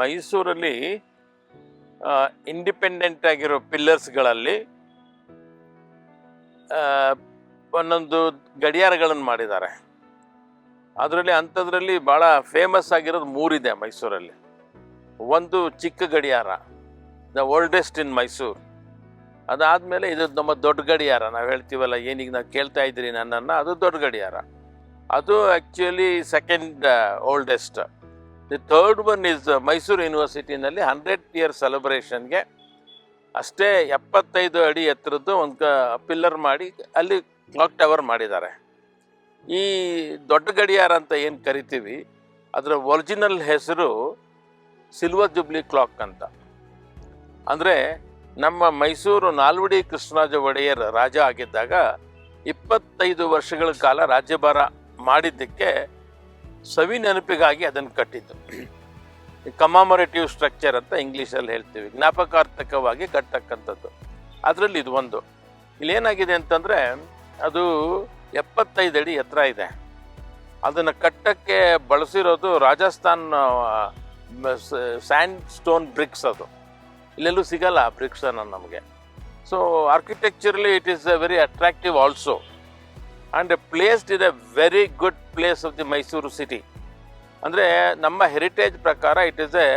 ಮೈಸೂರಲ್ಲಿ ಇಂಡಿಪೆಂಡೆಂಟ್ ಆಗಿರೋ ಪಿಲ್ಲರ್ಸ್ಗಳಲ್ಲಿ ಒಂದೊಂದು ಗಡಿಯಾರಗಳನ್ನು ಮಾಡಿದ್ದಾರೆ. ಅದರಲ್ಲಿ ಅಂಥದ್ರಲ್ಲಿ ಭಾಳ ಫೇಮಸ್ ಆಗಿರೋದು ಮೂರಿದೆ ಮೈಸೂರಲ್ಲಿ. ಒಂದು ಚಿಕ್ಕ ಗಡಿಯಾರ ದ ಓಲ್ಡೆಸ್ಟ್ ಇನ್ ಮೈಸೂರು ಅದಾದಮೇಲೆ ಇದು ನಮ್ಮ ದೊಡ್ಡ ಗಡಿಯಾರ. ನಾವು ಹೇಳ್ತೀವಲ್ಲ, ಏನೀಗ ನಾವು ಕೇಳ್ತಾ ಇದ್ದೀರಿ ನನ್ನನ್ನು, ಅದು ದೊಡ್ಡ ಗಡಿಯಾರ. ಅದು actually second oldest the third one is Mysore ಯೂನಿವರ್ಸಿಟಿನಲ್ಲಿ hundred year ಸೆಲೆಬ್ರೇಷನ್ಗೆ ಅಷ್ಟೇ ಎಪ್ಪತ್ತೈದು ಅಡಿ ಎತ್ತರದ್ದು ಒಂದು ಪಿಲ್ಲರ್ ಮಾಡಿ ಅಲ್ಲಿ ಕ್ಲಾಕ್ ಟವರ್ ಮಾಡಿದ್ದಾರೆ. ಈ ದೊಡ್ಡ ಗಡಿಯಾರ ಅಂತ ಏನು ಕರಿತೀವಿ, ಅದರ ಒರಿಜಿನಲ್ ಹೆಸರು ಸಿಲ್ವರ್ ಜುಬ್ಲಿ ಕ್ಲಾಕ್ ಅಂತ. ಅಂದರೆ ನಮ್ಮ ಮೈಸೂರು ನಾಲ್ವಡಿ ಕೃಷ್ಣರಾಜ ಒಡೆಯರ್ ರಾಜ ಆಗಿದ್ದಾಗ ಇಪ್ಪತ್ತೈದು ವರ್ಷಗಳ ಕಾಲ ರಾಜ್ಯಭಾರ ಮಾಡಿದ್ದಕ್ಕೆ ಸವಿ ನೆನಪಿಗಾಗಿ ಅದನ್ನು ಕಟ್ಟಿದ್ದು. ಕಮಾಮರೇಟಿವ್ ಸ್ಟ್ರಕ್ಚರ್ ಅಂತ ಇಂಗ್ಲೀಷಲ್ಲಿ ಹೇಳ್ತೀವಿ. ಜ್ಞಾಪಕಾರ್ಥಕವಾಗಿ ಕಟ್ಟತಕ್ಕಂಥದ್ದು ಅದರಲ್ಲಿ ಇದು ಒಂದು. ಇಲ್ಲೇನಾಗಿದೆ ಅಂತಂದರೆ, ಅದು ಎಪ್ಪತ್ತೈದು ಅಡಿ ಎತ್ತರ ಇದೆ. ಅದನ್ನು ಕಟ್ಟಕ್ಕೆ ಬಳಸಿರೋದು ರಾಜಸ್ಥಾನ್ ಸ್ಯಾಂಡ್ ಸ್ಟೋನ್ ಬ್ರಿಕ್ಸ್ ಅದು. ಇಲ್ಲೆಲ್ಲೂ ಸಿಗಲ್ಲ ಬ್ರಿಕ್ಸ್ ಅನ್ನೋ ನಮಗೆ. So architecturally it is very attractive also and placed is a very good place of the Mysuru city ಅಂದರೆ ನಮ್ಮ ಹೆರಿಟೇಜ್ ಪ್ರಕಾರ it is a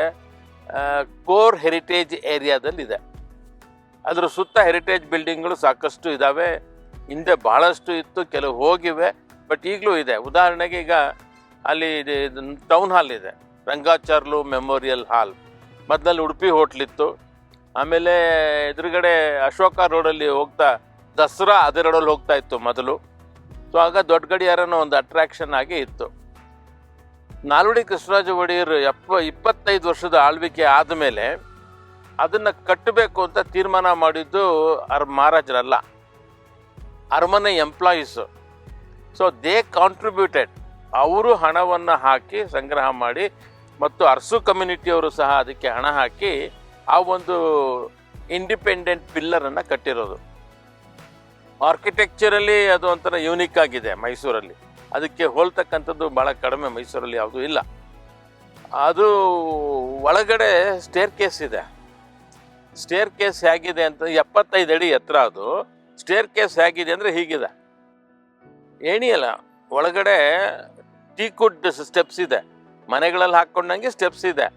core heritage ಏರಿಯಾದಲ್ಲಿದೆ ಅದರ ಸುತ್ತ ಹೆರಿಟೇಜ್ ಬಿಲ್ಡಿಂಗ್ಗಳು ಸಾಕಷ್ಟು ಇದ್ದಾವೆ ಹಿಂದೆ ಭಾಳಷ್ಟು ಇತ್ತು, ಕೆಲವು ಹೋಗಿವೆ ಬಟ್ ಈಗಲೂ ಇದೆ. ಉದಾಹರಣೆಗೆ ಈಗ ಅಲ್ಲಿ ಟೌನ್ ಹಾಲ್ ಇದೆ, ರಂಗಾಚಾರ್ಲು ಮೆಮೋರಿಯಲ್ ಹಾಲ್ ಮೊದಲಲ್ಲಿ ಉಡುಪಿ ಹೋಟ್ಲಿತ್ತು ಆಮೇಲೆ ಎದುರುಗಡೆ ಅಶೋಕ ರೋಡಲ್ಲಿ ಹೋಗ್ತಾ, ದಸರಾ ಅದೇ ರೋಡಲ್ಲಿ ಹೋಗ್ತಾ ಇತ್ತು ಮೊದಲು. ಸೊ ಆಗ ದೊಡ್ಡ ಗಡಿಯಾರನ ಒಂದು ಅಟ್ರಾಕ್ಷನ್ ಆಗಿ ಇತ್ತು. ನಾಲ್ವಡಿ ಕೃಷ್ಣರಾಜ ಒಡೆಯರ್ ಎಪ್ಪ ಇಪ್ಪತ್ತೈದು ವರ್ಷದ ಆಳ್ವಿಕೆ ಆದಮೇಲೆ ಅದನ್ನು ಕಟ್ಟಬೇಕು ಅಂತ ತೀರ್ಮಾನ ಮಾಡಿದ್ದು ಅರ್, ಮಹಾರಾಜರಲ್ಲ. ಅರಮನೆ ಎಂಪ್ಲಾಯೀಸು ಸೊ ದೇ ಕಾಂಟ್ರಿಬ್ಯೂಟೆಡ್ ಅವರು ಹಣವನ್ನು ಹಾಕಿ ಸಂಗ್ರಹ ಮಾಡಿ ಮತ್ತು ಅರಸು ಕಮ್ಯುನಿಟಿಯವರು ಸಹ ಅದಕ್ಕೆ ಹಣ ಹಾಕಿ ಆ ಒಂದು ಇಂಡಿಪೆಂಡೆಂಟ್ ಪಿಲ್ಲರನ್ನು ಕಟ್ಟಿರೋದು. ಆರ್ಕಿಟೆಕ್ಚರಲ್ಲಿ ಅದು ಒಂಥರ ಯೂನಿಕ್ ಆಗಿದೆ ಮೈಸೂರಲ್ಲಿ. ಅದಕ್ಕೆ ಹೋಲ್ತಕ್ಕಂಥದ್ದು ಭಾಳ ಕಡಿಮೆ ಮೈಸೂರಲ್ಲಿ ಯಾವುದೂ ಇಲ್ಲ. ಅದು ಒಳಗಡೆ ಸ್ಟೇರ್ ಕೇಸ್ ಇದೆ. ಸ್ಟೇರ್ ಕೇಸ್ ಹೇಗಿದೆ ಅಂತ ಎಪ್ಪತ್ತೈದು ಅಡಿ ಎತ್ತರ ಅದು. ಸ್ಟೇರ್ ಕೇಸ್ ಹೇಗಿದೆ ಅಂದರೆ ಹೀಗಿದೆ. ಏಣಿಯಲ್ಲ ಒಳಗಡೆ ಟೀಕುಡ್ ಸ್ಟೆಪ್ಸ್ ಇದೆ. ಮನೆಗಳಲ್ಲಿ ಹಾಕ್ಕೊಂಡಂಗೆ ಸ್ಟೆಪ್ಸ್ ಇದೆ.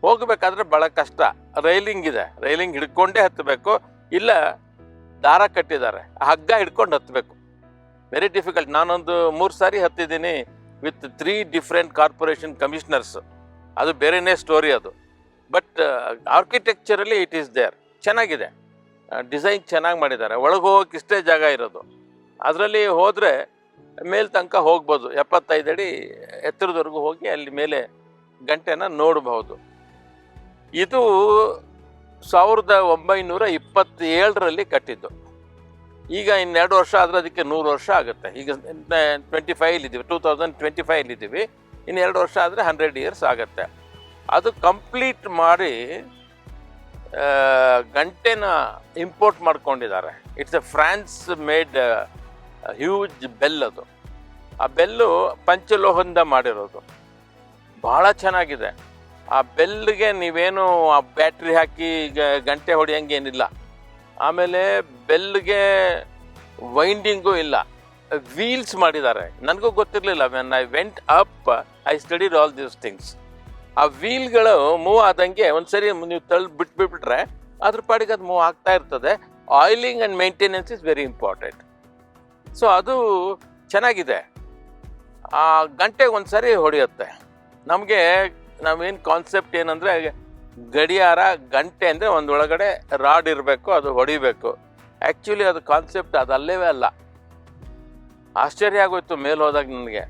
ಹೋಗಬೇಕಾದ್ರೆ ಭಾಳ ಕಷ್ಟ. ರೈಲಿಂಗ್ ಇದೆ. ರೈಲಿಂಗ್ ಹಿಡ್ಕೊಂಡೇ ಹತ್ತಬೇಕು. ಇಲ್ಲ ದಾರ ಕಟ್ಟಿದ್ದಾರೆ. ಹಗ್ಗ ಹಿಡ್ಕೊಂಡು ಹತ್ತಬೇಕು ವೆರಿ ಡಿಫಿಕಲ್ಟ್ ನಾನೊಂದು ಮೂರು ಸಾರಿ ಹತ್ತಿದ್ದೀನಿ with three different corporation commissioners ಅದು ಬೇರೆನೇ ಸ್ಟೋರಿ ಅದು. ಬಟ್ ಆರ್ಕಿಟೆಕ್ಚರಲ್ಲಿ ಇಟ್ ಈಸ್ ದೇರ್ ಚೆನ್ನಾಗಿದೆ. ಡಿಸೈನ್ ಚೆನ್ನಾಗಿ ಮಾಡಿದ್ದಾರೆ. ಒಳಗೆ ಹೋಗೋಕೆ ಇಷ್ಟೇ ಜಾಗ ಇರೋದು. ಅದರಲ್ಲಿ ಹೋದರೆ ಮೇಲ್ ತನಕ ಹೋಗ್ಬೋದು. ಎಪ್ಪತ್ತೈದು ಅಡಿ ಎತ್ತರದವರೆಗೂ ಹೋಗಿ ಅಲ್ಲಿ ಮೇಲೆ ಗಂಟೆನ ನೋಡಬಹುದು. ಇದು ಸಾವಿರದ ಒಂಬೈನೂರ ಇಪ್ಪತ್ತೇಳರಲ್ಲಿ ಕಟ್ಟಿದ್ದು. ಈಗ ಇನ್ನೆರಡು ವರ್ಷ ಆದರೆ ಅದಕ್ಕೆ ನೂರು ವರ್ಷ ಆಗುತ್ತೆ. ಈಗ ಟ್ವೆಂಟಿ ಫೈವ್ ಇದ್ದೀವಿ ಟೂ ತೌಸಂಡ್ ಟ್ವೆಂಟಿ ಫೈವ್ ಇದ್ದೀವಿ ಇನ್ನು ಎರಡು ವರ್ಷ ಆದರೆ ಹಂಡ್ರೆಡ್ ಇಯರ್ಸ್ ಆಗುತ್ತೆ. ಅದು ಕಂಪ್ಲೀಟ್ ಮಾಡಿ ಗಂಟೆನ ಇಂಪೋರ್ಟ್ ಮಾಡ್ಕೊಂಡಿದ್ದಾರೆ. It's a France made huge bell ಅದು. ಆ ಬೆಲ್ಲು ಪಂಚಲೋಹದಿಂದ ಮಾಡಿರೋದು. ಭಾಳ ಚೆನ್ನಾಗಿದೆ. ಆ ಬೆಲ್ಗೆ ನೀವೇನು ಆ ಬ್ಯಾಟ್ರಿ ಹಾಕಿ ಗಂಟೆ ಹೊಡೆಯಂಗೇನಿಲ್ಲ. ಆಮೇಲೆ ಬೆಲ್ಗೆ ವೈಂಡಿಂಗು ಇಲ್ಲ. ವೀಲ್ಸ್ ಮಾಡಿದ್ದಾರೆ. ನನಗೂ ಗೊತ್ತಿರಲಿಲ್ಲ when I went up I studied all these things ಆ ವೀಲ್ಗಳು ಮೂವ್ ಆದಂಗೆ ಒಂದ್ಸರಿ ನೀವು ತಳ್ಳಿ ಬಿಟ್ಬಿಟ್ರೆ ಅದ್ರ ಪಾಡಿಗೆ ಅದು ಮೂವ್ ಆಗ್ತಾ ಇರ್ತದೆ. Oiling and maintenance is very important so ಅದು ಚೆನ್ನಾಗಿದೆ. ಆ ಗಂಟೆಗೆ ಒಂದ್ಸರಿ ಹೊಡೆಯುತ್ತೆ. ನಮಗೆ ನಾವೇನು ಕಾನ್ಸೆಪ್ಟ್ ಏನಂದರೆ ಗಡಿಯಾರ, ಗಂಟೆ ಅಂದರೆ ಒಂದೊಳಗಡೆ ರಾಡ್ ಇರಬೇಕು, ಅದು ಹೊಡಿಬೇಕು. ಆ್ಯಕ್ಚುಲಿ ಅದು ಕಾನ್ಸೆಪ್ಟ್ ಅದು ಅಲ್ಲ. ಆಶ್ಚರ್ಯ ಆಗೋಯ್ತು ಮೇಲೆ ಹೋದಾಗ ನನಗೆ.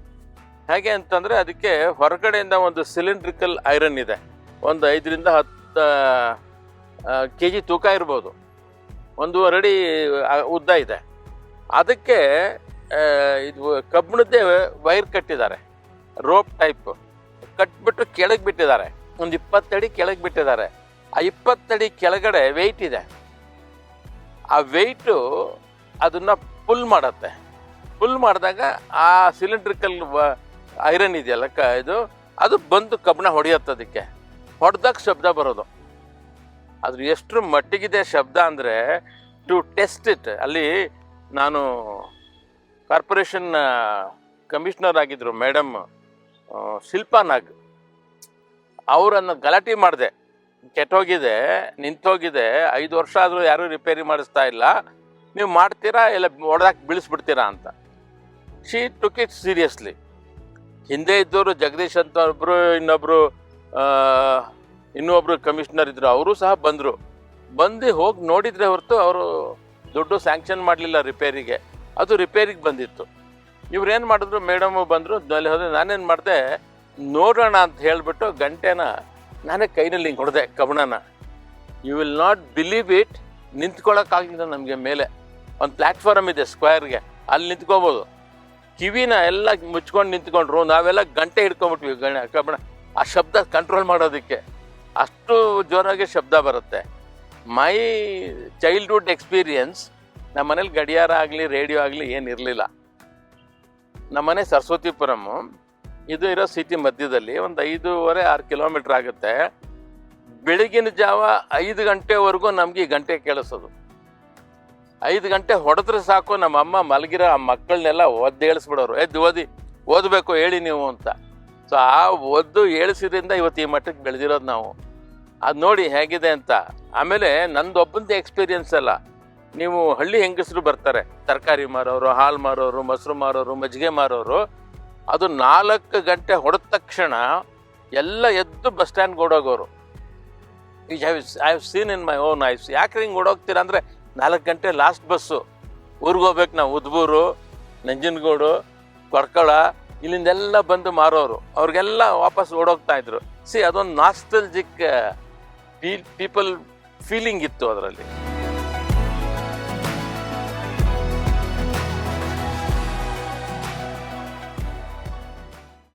ಹೇಗೆ ಅಂತಂದರೆ ಅದಕ್ಕೆ ಹೊರಗಡೆಯಿಂದ ಒಂದು ಸಿಲಿಂಡ್ರಿಕಲ್ ಐರನ್ ಇದೆ. ಒಂದು ಐದರಿಂದ ಹತ್ತು ಕೆ ಜಿ ತೂಕ ಇರ್ಬೋದು. ಒಂದೂವರೆ ಅಡಿ ಉದ್ದ ಇದೆ. ಅದಕ್ಕೆ ಇದು ಕಬ್ಬಿಣದ್ದೇ ವೈರ್ ಕಟ್ಟಿದ್ದಾರೆ. ರೋಪ್ ಟೈಪ್ ಕಟ್ಬಿಟ್ಟು ಕೆಳಗೆ ಬಿಟ್ಟಿದ್ದಾರೆ. ಒಂದು ಇಪ್ಪತ್ತಡಿ ಕೆಳಗೆ ಬಿಟ್ಟಿದ್ದಾರೆ. ಆ ಇಪ್ಪತ್ತಡಿ ಕೆಳಗಡೆ ವೆಯ್ಟ್ ಇದೆ. ಆ ವೆಯ್ಟು ಅದನ್ನು ಪುಲ್ ಮಾಡತ್ತೆ. ಪುಲ್ ಮಾಡಿದಾಗ ಆ ಸಿಲಿಂಡ್ರಿಕಲ್ ಐರನ್ ಇದೆಯಲ್ಲ ಕ, ಇದು, ಅದು ಬಂದು ಕಬ್ಬಣ ಹೊಡೆಯತ್ತೆ ಅದಕ್ಕೆ. ಹೊಡೆದಾಗ ಶಬ್ದ ಬರೋದು. ಅದ್ರ ಎಷ್ಟು ಮಟ್ಟಿಗಿದೆ ಶಬ್ದ ಅಂದರೆ ಟು ಟೆಸ್ಟ್ ಇಟ್ ಅಲ್ಲಿ ನಾನು ಕಾರ್ಪೊರೇಷನ್ ಕಮಿಷನರ್ ಆಗಿದ್ರು ಮೇಡಮ್ ಶಿಲ್ಪಾ ನಾಗ್. ಅವರನ್ನು ಗಲಾಟೆ ಮಾಡಿದೆ. ಕೆಟ್ಟೋಗಿದೆ, ನಿಂತೋಗಿದೆ, ಐದು ವರ್ಷ ಆದರೂ ಯಾರೂ ರಿಪೇರಿ ಮಾಡಿಸ್ತಾ ಇಲ್ಲ. ನೀವು ಮಾಡ್ತೀರಾ ಇಲ್ಲ ಹೊಡೆದಾಕಿ ಬೀಳಿಸ್ಬಿಡ್ತೀರಾ ಅಂತ. ಶಿ ಟುಕ್ ಇಟ್ ಸೀರಿಯಸ್ಲಿ ಹಿಂದೆ ಇದ್ದವರು ಜಗದೀಶ್ ಅಂತ ಒಬ್ಬರು ಇನ್ನೊಬ್ಬರು ಇನ್ನೊಬ್ಬರು ಕಮಿಷನರ್ ಇದ್ದರು ಅವರು ಸಹ ಬಂದರು. ಬಂದು ಹೋಗಿ ನೋಡಿದರೆ ಹೊರತು ಅವರು ದುಡ್ಡು ಸ್ಯಾಂಕ್ಷನ್ ಮಾಡಲಿಲ್ಲ ರಿಪೇರಿಗೆ ಅದು ರಿಪೇರಿಗೆ ಬಂದಿತ್ತು. ಇವ್ರೇನು ಮಾಡಿದ್ರು? ಮೇಡಮ್ ಬಂದರು ಅಲ್ಲಿ ಹೋದ್ರೆ ನಾನೇನು ಮಾಡಿದೆ, ನೋಡೋಣ ಅಂತ ಹೇಳಿಬಿಟ್ಟು ಗಂಟೆನ ನಾನೇ ಕೈನಲ್ಲಿ ಹಿಂಗೆ ಹೊಡೆದೆ ಕಬಣನ. You will not believe it ನಿಂತ್ಕೊಳ್ಳೋಕ್ಕಾಗಿಲ್ಲ ನಮಗೆ ಮೇಲೆ. ಒಂದು ಪ್ಲ್ಯಾಟ್ಫಾರ್ಮ್ ಇದೆ ಸ್ಕ್ವೇರ್ಗೆ ಅಲ್ಲಿ ನಿಂತ್ಕೋಬೋದು. ಕಿವಿನ ಎಲ್ಲ ಮುಚ್ಕೊಂಡು ನಿಂತ್ಕೊಂಡ್ರು, ನಾವೆಲ್ಲ ಗಂಟೆ ಹಿಡ್ಕೊಂಬಿಟ್ವಿ ಗಣ ಕಬಣ. ಆ ಶಬ್ದ ಕಂಟ್ರೋಲ್ ಮಾಡೋದಕ್ಕೆ. ಅಷ್ಟು ಜೋರಾಗಿ ಶಬ್ದ ಬರುತ್ತೆ. ಮೈ ಚೈಲ್ಡ್ಹುಡ್ ಎಕ್ಸ್ಪೀರಿಯನ್ಸ್ ನಮ್ಮ ಮನೇಲಿ ಗಡಿಯಾರ ಆಗಲಿ, ರೇಡಿಯೋ ಆಗಲಿ ಏನು ಇರಲಿಲ್ಲ ನಮ್ಮನೆ ಸರಸ್ವತಿಪುರಮ್ ಇದು ಇರೋ ಸಿಟಿ ಮಧ್ಯದಲ್ಲಿ ಒಂದು ಐದೂವರೆ, ಆರು ಕಿಲೋಮೀಟ್ರ್ ಆಗುತ್ತೆ. ಬೆಳಗಿನ ಜಾವ ಐದು ಗಂಟೆವರೆಗೂ ನಮ್ಗೆ ಈ ಗಂಟೆ ಕೇಳಿಸೋದು. ಐದು ಗಂಟೆ ಹೊಡೆದ್ರೆ ಸಾಕು, ನಮ್ಮ ಅಮ್ಮ ಮಲಗಿರೋ ಆ ಮಕ್ಕಳನ್ನೆಲ್ಲ ಒದ್ದು ಏಳಿಸ್ಬಿಡೋರು ಎದ್ದು ಓದಿ ಓದಬೇಕು, ಹೇಳಿ ನೀವು ಅಂತ. ಸೊ ಆ ಒದ್ದು ಏಳಿಸಿದ್ರಿಂದ ಇವತ್ತು ಈ ಮಟ್ಟಕ್ಕೆ ಬೆಳೆದಿರೋದು ನಾವು. ಅದು ನೋಡಿ ಹೇಗಿದೆ ಅಂತ. ಆಮೇಲೆ ನಂದೊಬ್ಬಂದೇ ಎಕ್ಸ್ಪೀರಿಯನ್ಸ್ ಅಲ್ಲ. ನೀವು ಹಳ್ಳಿ ಹೆಂಗಸರು ಬರ್ತಾರೆ, ತರಕಾರಿ ಮಾರೋರು, ಹಾಲು ಮಾರೋರು, ಮೊಸರು ಮಾರೋರು, ಮಜ್ಜಿಗೆ ಮಾರೋರು, ಅದು ನಾಲ್ಕು ಗಂಟೆ ಹೊಡೆದ ತಕ್ಷಣ ಎಲ್ಲ ಎದ್ದು ಬಸ್ ಸ್ಟ್ಯಾಂಡ್ಗೆ ಓಡೋಗೋರು. ಈ I have seen in my own eyes ಯಾಕೆ ಹಿಂಗೆ ಓಡೋಗ್ತೀರಾ ಅಂದರೆ ನಾಲ್ಕು ಗಂಟೆ ಲಾಸ್ಟ್ ಬಸ್ಸು ಊರಿಗೆ ಹೋಗ್ಬೇಕು ನಾವು, ಉದ್ಬೂರು, ನಂಜನಗೂಡು ಕೊಡ್ಕಳ ಇಲ್ಲಿಂದೆಲ್ಲ ಬಂದು ಮಾರೋರು. ಅವ್ರಿಗೆಲ್ಲ ವಾಪಸ್ ಓಡೋಗ್ತಾ ಇದ್ರು. ಸಿ ಅದೊಂದು ನಾಸ್ಟಲ್ಜಿಕ್ ಪೀಪಲ್ ಫೀಲಿಂಗ್ ಇತ್ತು ಅದರಲ್ಲಿ.